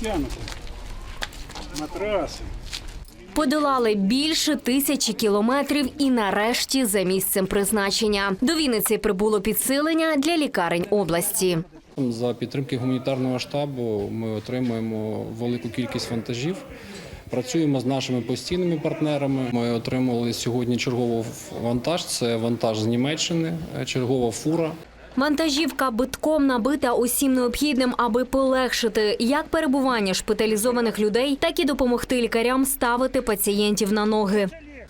стянуто. Матраси. Подолали більше тисячі кілометрів і нарешті за місцем призначення. До Вінниці прибуло підсилення для лікарень області. За підтримки гуманітарного штабу ми отримуємо велику кількість вантажів. Працюємо з нашими постійними партнерами. Ми отримали сьогодні черговий вантаж. Це вантаж з Німеччини, чергова фура. Вантажівка битком набита усім необхідним, аби полегшити як перебування шпиталізованих людей, так і допомогти лікарям ставити пацієнтів на ноги.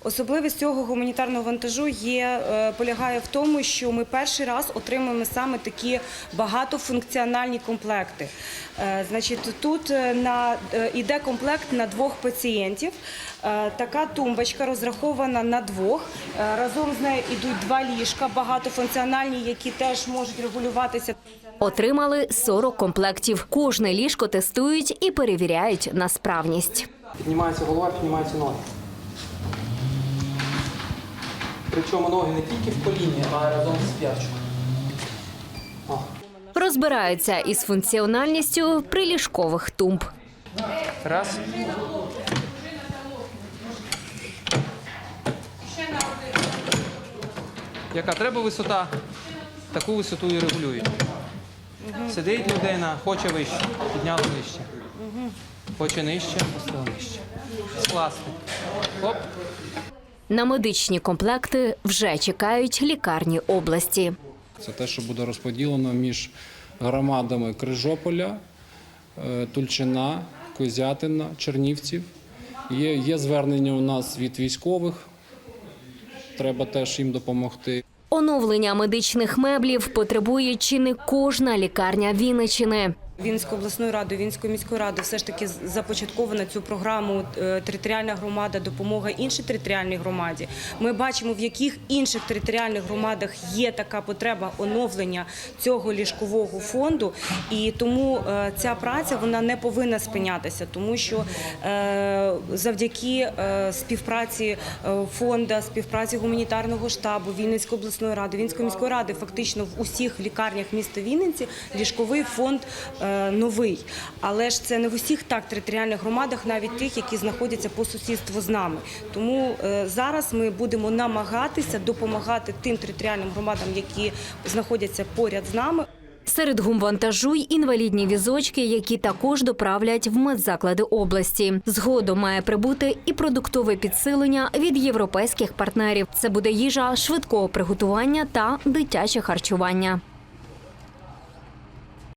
Особливість цього гуманітарного вантажу є е, полягає в тому, що ми перший раз отримуємо саме такі багатофункціональні комплекти. Е, Значить, тут е, на іде комплект на двох пацієнтів. Така тумбочка розрахована на двох. Разом з нею йдуть два ліжка багатофункціональні, які теж можуть регулюватися. Отримали 40 комплектів. Кожне ліжко тестують і перевіряють на справність. Піднімається голова, піднімаються ноги. Причому ноги не тільки в коліні, а й разом з п'ячкою. Розбираються із функціональністю приліжкових тумб. Раз. Яка треба висота, таку висоту і регулюють. Сидить людина, хоче вище, підняли вище. Хоче нижче, поставили нижче. Скласти. Оп. На медичні комплекти вже чекають лікарні області. Це те, що буде розподілено між громадами Крижополя, е, Тульчина, Козятина, Чернівців. Є, є звернення у нас від військових. Треба теж їм допомогти. Оновлення медичних меблів потребує чи не кожна лікарня Вінничини. Вінською обласною радою, Вінською міською радою все ж таки започаткована цю програму е, територіальна громада, допомога іншій територіальній громаді. Ми бачимо, в яких інших територіальних громадах є така потреба оновлення цього ліжкового фонду, і тому е, ця праця вона не повинна спинятися, тому що е, завдяки співпраці фонду, співпраці гуманітарного штабу Вінницької обласної ради, Вінської міської ради, фактично в усіх лікарнях міста Вінниці ліжковий фонд новий. Але ж це не в усіх так територіальних громадах, навіть тих, які знаходяться по сусідству з нами. Тому е, зараз ми будемо намагатися допомагати тим територіальним громадам, які знаходяться поряд з нами. Серед гумвантажу й інвалідні візочки, які також доправлять в медзаклади області. Згодом має прибути і продуктове підсилення від європейських партнерів. Це буде їжа швидкого приготування та дитяче харчування.